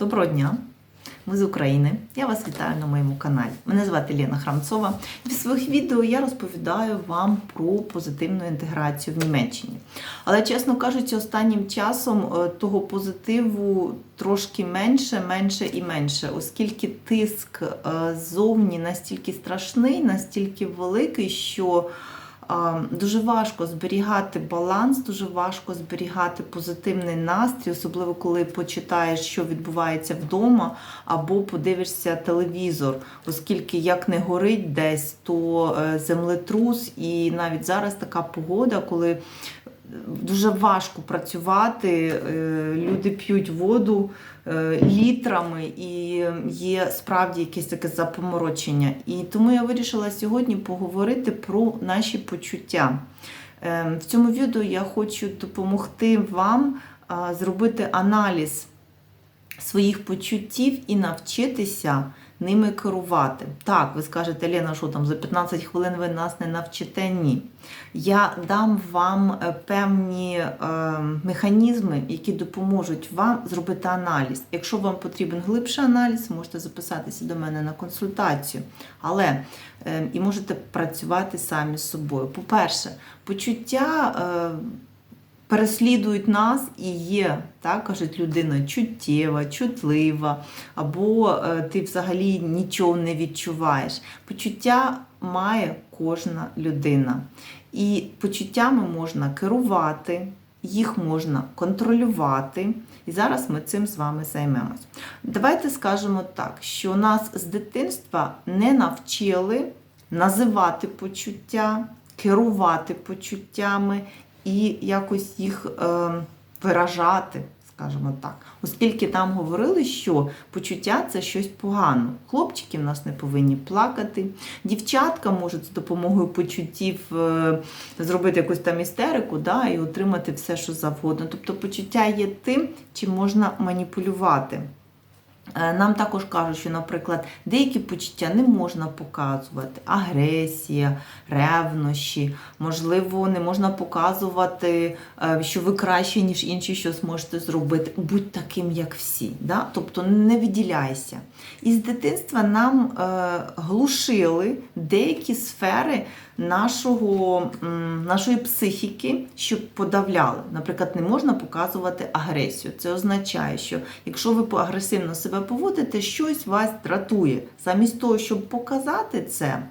Доброго дня! Ми з України. Я вас вітаю на моєму каналі. Мене звати Лена Храмцова. І в своїх відео я розповідаю вам про позитивну інтеграцію в Німеччині. Але, чесно кажучи, останнім часом е, того позитиву трошки менше, менше і менше, оскільки тиск е, ззовні настільки страшний, настільки великий, що Дуже важко зберігати баланс, дуже важко зберігати позитивний настрій, особливо коли почитаєш, що відбувається вдома, або подивишся телевізор, оскільки як не горить десь, то е, землетрус, і навіть зараз така погода, коли дуже важко працювати, е, люди п'ють воду е, літрами, і є справді якесь таке запоморочення. І тому я вирішила сьогодні поговорити про наші почуття. Е, В цьому відео я хочу допомогти вам зробити аналіз своїх почуттів і навчитися ними керувати. Так, ви скажете, Лена, що там за 15 хвилин ви нас не навчите? Ні. Я дам вам е, певні е, механізми, які допоможуть вам зробити аналіз. Якщо вам потрібен глибший аналіз, можете записатися до мене на консультацію. Але е, і можете працювати самі з собою. По-перше, почуття. Е, переслідують нас і є, так, кажуть, людина чуттєва, чутлива, або е, ти взагалі нічого не відчуваєш. Почуття має кожна людина. І почуттями можна керувати, їх можна контролювати. І зараз ми цим з вами займемось. Давайте скажемо так, що нас з дитинства не навчили називати почуття, керувати почуттями і якось їх е, виражати, скажімо так. Оскільки там говорили, що почуття це щось погано. Хлопчики в нас не повинні плакати. Дівчатка можуть з допомогою почуттів е, зробити якусь там істерику да, і отримати все, що завгодно. Тобто почуття є тим, чим можна маніпулювати. Е, Нам також кажуть, що, наприклад, деякі почуття не можна показувати: агресія, ревнощі, можливо, не можна показувати, е, що ви краще, ніж інші, що зможете зробити. Будь таким, як всі. Да? Тобто не виділяйся. І з дитинства нам е, глушили деякі сфери нашого, нашої психіки, щоб подавляли. Наприклад, не можна показувати агресію. Це означає, що якщо ви агресивно себе поводите, щось вас дратує. Замість того, щоб показати це,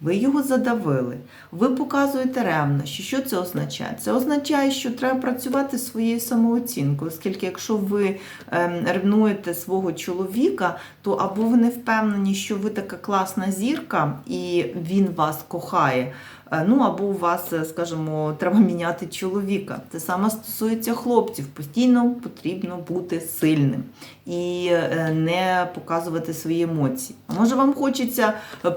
ви його задавили. Ви показуєте ревнощі. Що це означає? Це означає, що треба працювати своєю самооцінкою, оскільки якщо ви ем, ревнуєте свого чоловіка, то або ви не впевнені, що ви така класна зірка і він вас кохає. Е, Ну, або у вас, е, скажімо, треба міняти чоловіка. Це саме стосується хлопців. Постійно потрібно бути сильним і е, не показувати свої емоції. А може вам хочеться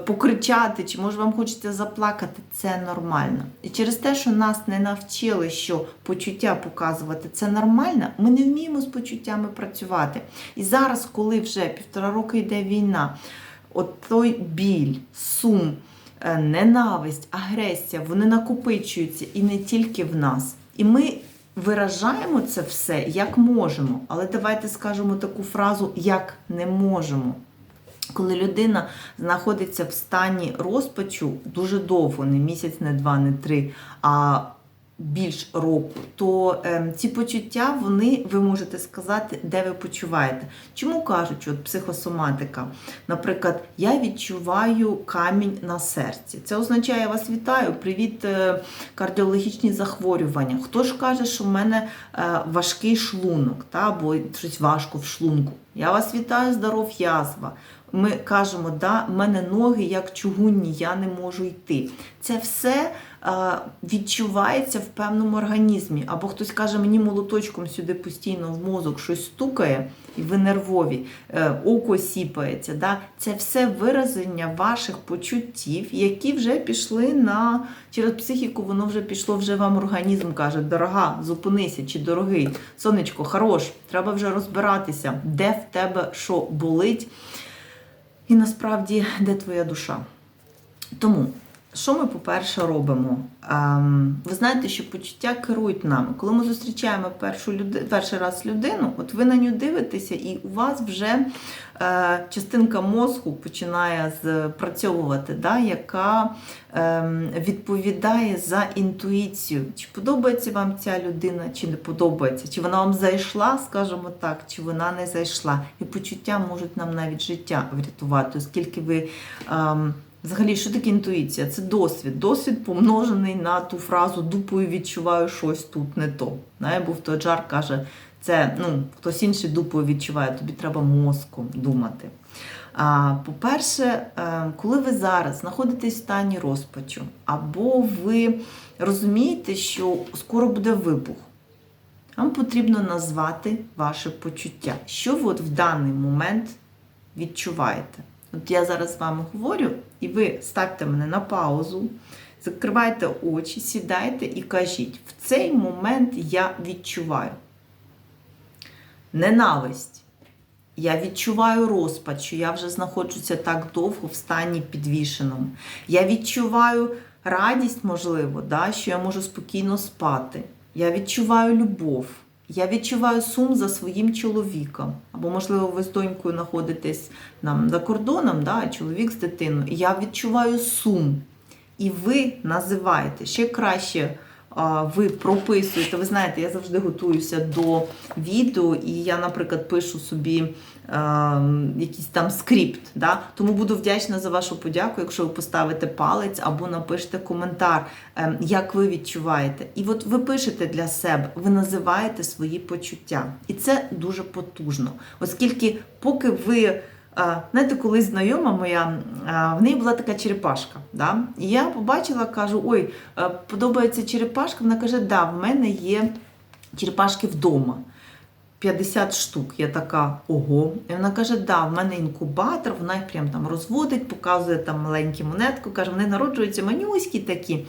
покричати, чи може вам хочеться заплакати, це нормально. І через те, що нас не навчили, що почуття показувати це нормально, ми не вміємо з почуттями працювати. І зараз, коли вже півтора року йде війна, от той біль, сум, ненависть, агресія, вони накопичуються і не тільки в нас. І ми виражаємо це все як можемо. Але давайте скажемо таку фразу як не можемо. Коли людина знаходиться в стані розпачу дуже довго, не місяць, не два, не три, а більш року, то е, ці почуття, вони, ви можете сказати, де ви почуваєте. Чому кажуть, от психосоматика? Наприклад, я відчуваю камінь на серці. Це означає, я вас вітаю, привіт, е, кардіологічні захворювання. Хто ж каже, що в мене е, важкий шлунок, та, або щось важко в шлунку? Я вас вітаю, здоров язва. Ми кажемо, да, в мене ноги як чугунні, я не можу йти. Це все відчувається в певному організмі. Або хтось каже, мені молоточком сюди постійно в мозок щось стукає, і ви нервові, е, око сіпається. Да? Це все вираження ваших почуттів, які вже пішли на через психіку, воно вже пішло, вже вам організм каже, дорога, зупинися чи дорогий, сонечко, хорош, треба вже розбиратися, де в тебе що болить. І насправді, де твоя душа? Тому що ми, по-перше, робимо? Ем, ви знаєте, що почуття керують нами. Коли ми зустрічаємо першу люди... перший раз людину, от ви на нього дивитеся, і у вас вже е, частинка мозку починає спрацьовувати, да, яка ем, відповідає за інтуїцію. Чи подобається вам ця людина, чи не подобається, чи вона вам зайшла, скажімо так, чи вона не зайшла. І почуття можуть нам навіть життя врятувати, оскільки ви. Взагалі, що таке інтуїція? Це досвід. Досвід помножений на ту фразу дупою відчуваю щось тут не то. Знає, був той жар каже, це ну, хтось інший дупою відчуває, тобі треба мозком думати. А, По-перше, е, коли ви зараз знаходитесь в стані розпачу, або ви розумієте, що скоро буде вибух, вам потрібно назвати ваше почуття, що ви от в даний момент відчуваєте. От я зараз з вами говорю, і ви ставте мене на паузу, закривайте очі, сідайте і кажіть: в цей момент я відчуваю ненависть. Я відчуваю розпач, що я вже знаходжуся так довго в стані підвішеному. Я відчуваю радість, можливо, да, що я можу спокійно спати. Я відчуваю любов. Я відчуваю сум за своїм чоловіком. Або, можливо, ви з донькою знаходитесь нам за кордоном, да, чоловік з дитиною. Я відчуваю сум. І ви називаєте ще краще. Ви прописуєте, ви знаєте, я завжди готуюся до відео, і я, наприклад, пишу собі е, якийсь там скрипт. Да? Тому буду вдячна за вашу подяку, якщо ви поставите палець або напишете коментар, е, як ви відчуваєте. І от ви пишете для себе, ви називаєте свої почуття. І це дуже потужно, оскільки, поки ви. Знаєте, коли знайома моя, в неї була така черепашка. Да? І я побачила, кажу: ой, подобається черепашка. Вона каже, да, в мене є черепашки вдома. 50 штук. Я така, ого. І вона каже, да, в мене інкубатор, вона їх прям там розводить, показує там маленькі монетку, каже, вони народжуються манюські такі.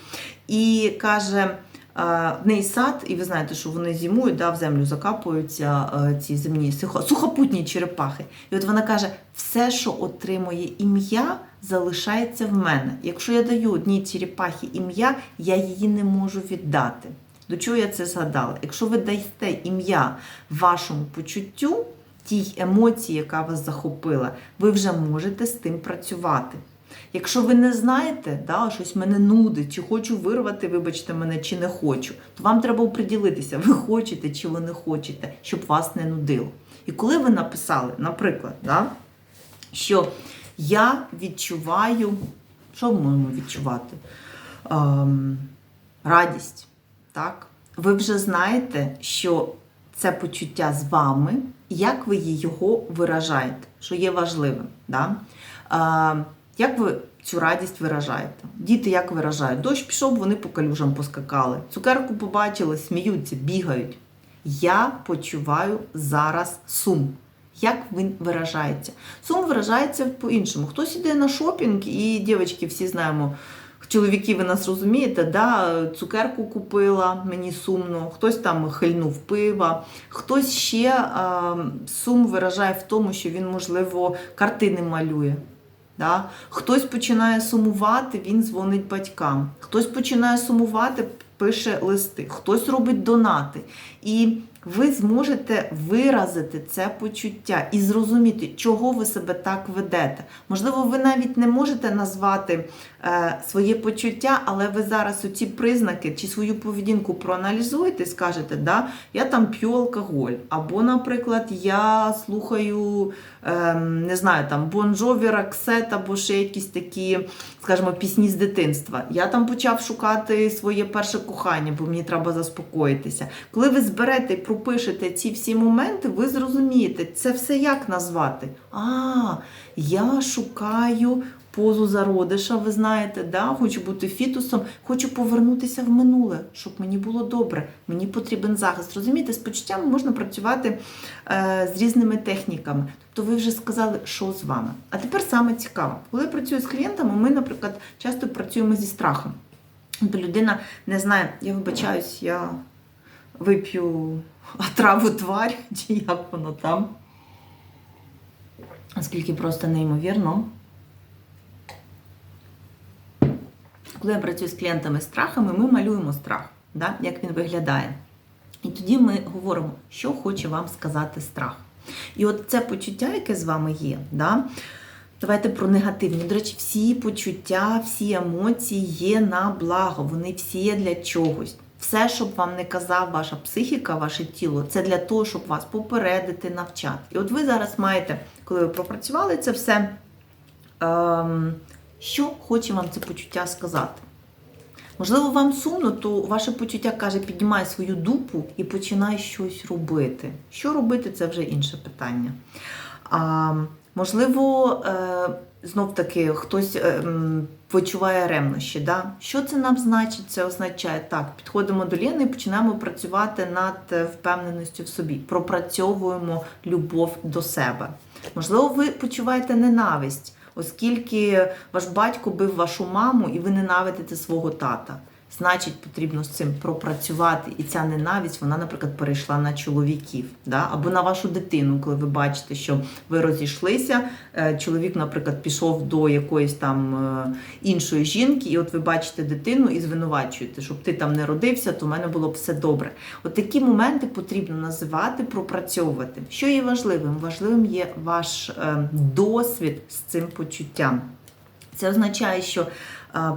І каже, в неї сад, і ви знаєте, що вони зимують, да, в землю закапуються е, ці земні сухопутні черепахи. І от вона каже: все, що отримує ім'я, залишається в мене. Якщо я даю одній черепахі ім'я, я її не можу віддати. До чого я це згадала? Якщо ви дасте ім'я вашому почуттю, тій емоції, яка вас захопила, ви вже можете з тим працювати. Якщо ви не знаєте, да, щось мене нудить, чи хочу вирвати, вибачте мене, чи не хочу, то вам треба оприділитися, ви хочете чи ви не хочете, щоб вас не нудило. І коли ви написали, наприклад, да, що я відчуваю, що ми можемо відчувати? Ем, радість. Так? Ви вже знаєте, що це почуття з вами, як ви його виражаєте, що є важливим. Да? Е, як ви цю радість виражаєте? Діти як виражають? Дощ пішов, вони по калюжам поскакали. Цукерку побачили, сміються, бігають. Я почуваю зараз сум. Як він виражається? Сум виражається по-іншому. Хтось іде на шопінг, і дівчатки всі знаємо, чоловіки, ви нас розумієте, да? цукерку купила, мені сумно, хтось там хильнув пива, хтось ще а, сум виражає в тому, що він, можливо, картини малює. Да? Хтось починає сумувати, він дзвонить батькам. Хтось починає сумувати, пише листи, хтось робить донати. І ви зможете виразити це почуття і зрозуміти, чого ви себе так ведете. Можливо, ви навіть не можете назвати своє почуття, але ви зараз оці признаки чи свою поведінку проаналізуєте і скажете, да, я там п'ю алкоголь, або, наприклад, я слухаю, е, не знаю, там Бонжові, Раксет, або ще якісь такі, скажімо, пісні з дитинства. Я там почав шукати своє перше кохання, бо мені треба заспокоїтися. Коли ви зберете і пропишете ці всі моменти, ви зрозумієте, це все як назвати. А, я шукаю позу зародиша, ви знаєте, да? хочу бути фітусом, хочу повернутися в минуле, щоб мені було добре. Мені потрібен захист. Розумієте, з почуттями можна працювати е, з різними техніками. Тобто ви вже сказали, що з вами. А тепер саме цікаво, коли я працюю з клієнтами, ми, наприклад, часто працюємо зі страхом. Бо людина не знає, я вибачаюсь, я вип'ю отраву тварь, чи як воно там. Оскільки просто неймовірно. Коли я працюю з клієнтами з страхами, ми малюємо страх, да? як він виглядає. І тоді ми говоримо, що хоче вам сказати страх. І от це почуття, яке з вами є, да? давайте про негативні. До речі, всі почуття, всі емоції є на благо, вони всі є для чогось. Все, щоб вам не казав ваша психіка, ваше тіло, це для того, щоб вас попередити, навчати. І от ви зараз маєте, коли ви пропрацювали це все, ем, що хоче вам це почуття сказати. Можливо, вам сумно, то ваше почуття каже, піднімай свою дупу і починай щось робити. Що робити, це вже інше питання. А, можливо, е, знов таки хтось е, почуває ревнощі. Да? Що це нам значить? Це означає так, підходимо до Лєни і починаємо працювати над е, впевненістю в собі, пропрацьовуємо любов до себе. Можливо, ви почуваєте ненависть, оскільки ваш батько бив вашу маму і ви ненавидите свого тата. Значить, потрібно з цим пропрацювати, і ця ненависть, вона, наприклад, перейшла на чоловіків, да? або на вашу дитину, коли ви бачите, що ви розійшлися. е, Чоловік, наприклад, пішов до якоїсь там е, іншої жінки, і от ви бачите дитину і звинувачуєте, щоб ти там не родився, то в мене було б все добре. От такі моменти потрібно називати, пропрацьовувати. Що є важливим? Важливим є ваш е, досвід з цим почуттям. Це означає, що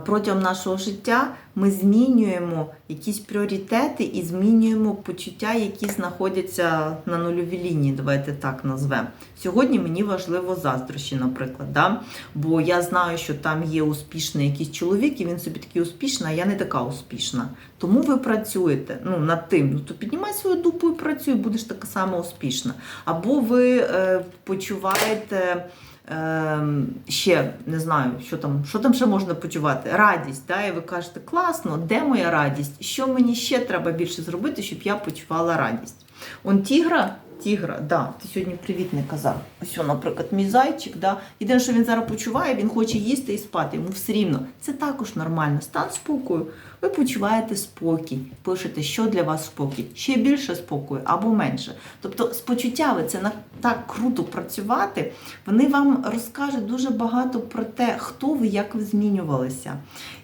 протягом нашого життя ми змінюємо якісь пріоритети і змінюємо почуття, які знаходяться на нульовій лінії, давайте так назвемо. Сьогодні мені важливо заздрощі, наприклад, да? бо я знаю, що там є успішний якийсь чоловік, і він собі такий успішний, а я не така успішна. Тому ви працюєте ну, над тим. Ну, то піднімай свою дупу і працюй, будеш така сама успішна. Або ви е, почуваєте. Ем, ще не знаю, що там, що там ще можна почувати. Радість. Да? І ви кажете, класно, де моя радість? Що мені ще треба більше зробити, щоб я почувала радість? Он тігра, тігра, да, ти сьогодні привіт не казав. Ось, наприклад, мій зайчик, да. Єдине, що він зараз почуває, він хоче їсти і спати, йому все рівно. Це також нормально. Стан спокою. Ви почуваєте спокій, пишете, що для вас спокій, ще більше спокою або менше. Тобто з почуттями це так круто працювати, вони вам розкажуть дуже багато про те, хто ви, як ви змінювалися,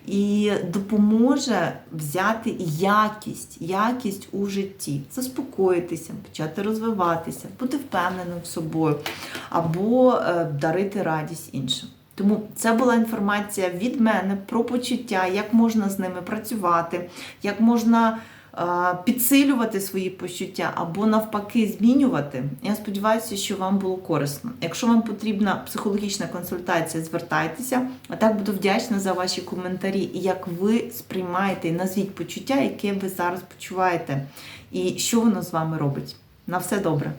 і допоможе взяти якість, якість у житті, заспокоїтися, почати розвиватися, бути впевненим в собою, або е, дарити радість іншим. Тому це була інформація від мене про почуття, як можна з ними працювати, як можна е, підсилювати свої почуття або навпаки змінювати. Я сподіваюся, що вам було корисно. Якщо вам потрібна психологічна консультація, звертайтеся. А так буду вдячна за ваші коментарі як ви сприймаєте і назвіть почуття, яке ви зараз почуваєте, і що воно з вами робить. На все добре.